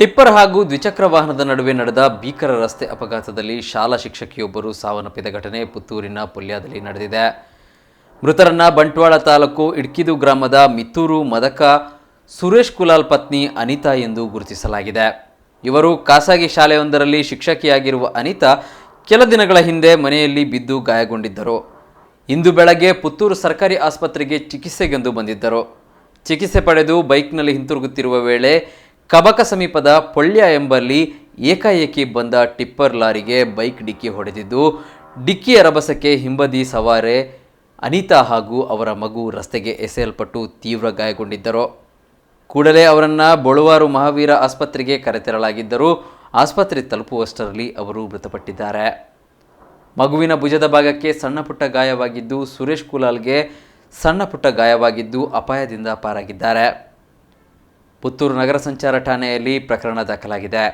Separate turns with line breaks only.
Tipper ಹಾಗೂ ದ್ವಿಚಕ್ರ ವಾಹನದ ನಡುವೆ ನಡೆದ ಭೀಕರ ರಸ್ತೆ ಅಪಘಾತದಲ್ಲಿ ಶಾಲಾ ಶಿಕ್ಷಕಿಯೊಬ್ಬರು ಸಾವನ್ನಪ್ಪಿದ ಘಟನೆ ಪುತ್ತೂರಿನ ಪುಲ್ಯಾದಲ್ಲಿ ನಡೆದಿದೆ. ಮೃತರನ್ನ ಬಂಟ್ವಾಳ ತಾಲೂಕು ಇಡ್ಕಿದು ಗ್ರಾಮದ ಮಿತ್ತೂರು ಮದಕ ಸುರೇಶ್ ಕುಲಾಲ್ ಪತ್ನಿ ಅನಿತಾ ಎಂದು ಗುರುತಿಸಲಾಗಿದೆ. ಇವರು ಖಾಸಗಿ ಶಾಲೆಯೊಂದರಲ್ಲಿ ಶಿಕ್ಷಕಿಯಾಗಿರುವ ಅನಿತಾ ಕೆಲ ದಿನಗಳ ಹಿಂದೆ ಮನೆಯಲ್ಲಿ ಬಿದ್ದು ಗಾಯಗೊಂಡಿದ್ದರು. ಇಂದು ಬೆಳಗ್ಗೆ ಪುತ್ತೂರು ಸರ್ಕಾರಿ ಆಸ್ಪತ್ರೆಗೆ ಚಿಕಿತ್ಸೆಗೆಂದು ಬಂದಿದ್ದರು. ಚಿಕಿತ್ಸೆ ಪಡೆದು ಬೈಕ್ನಲ್ಲಿ ಹಿಂತಿರುಗುತ್ತಿರುವ ವೇಳೆ ಕಬಕ ಸಮೀಪದ ಪೊಳ್ಯ ಎಂಬಲ್ಲಿ ಏಕಾಏಕಿ ಬಂದ ಟಿಪ್ಪರ್ ಲಾರಿಗೆ ಬೈಕ್ ಡಿಕ್ಕಿ ಹೊಡೆದಿದ್ದು, ಡಿಕ್ಕಿಯ ರಭಸಕ್ಕೆ ಹಿಂಬದಿ ಸವಾರೆ ಅನಿತಾ ಹಾಗೂ ಅವರ ಮಗು ರಸ್ತೆಗೆ ಎಸೆಯಲ್ಪಟ್ಟು ತೀವ್ರ ಗಾಯಗೊಂಡಿದ್ದರು. ಕೂಡಲೇ ಅವರನ್ನು ಬೊಳುವಾರು ಮಹಾವೀರ ಆಸ್ಪತ್ರೆಗೆ ಕರೆತರಲಾಗಿದ್ದರೂ. ಆಸ್ಪತ್ರೆ ತಲುಪುವಷ್ಟರಲ್ಲಿ ಅವರು ಮೃತಪಟ್ಟಿದ್ದಾರೆ. ಮಗುವಿನ ಭುಜದ ಭಾಗಕ್ಕೆ ಸಣ್ಣ ಪುಟ್ಟ ಗಾಯವಾಗಿದ್ದು, ಸುರೇಶ್ ಕುಲಾಲ್ಗೆ ಸಣ್ಣ ಪುಟ್ಟ ಗಾಯವಾಗಿದ್ದು ಅಪಾಯದಿಂದ ಪಾರಾಗಿದ್ದಾರೆ. ಪುತ್ತೂರು ನಗರ ಸಂಚಾರ ಠಾಣೆಯಲ್ಲಿ ಪ್ರಕರಣ ದಾಖಲಾಗಿದೆ.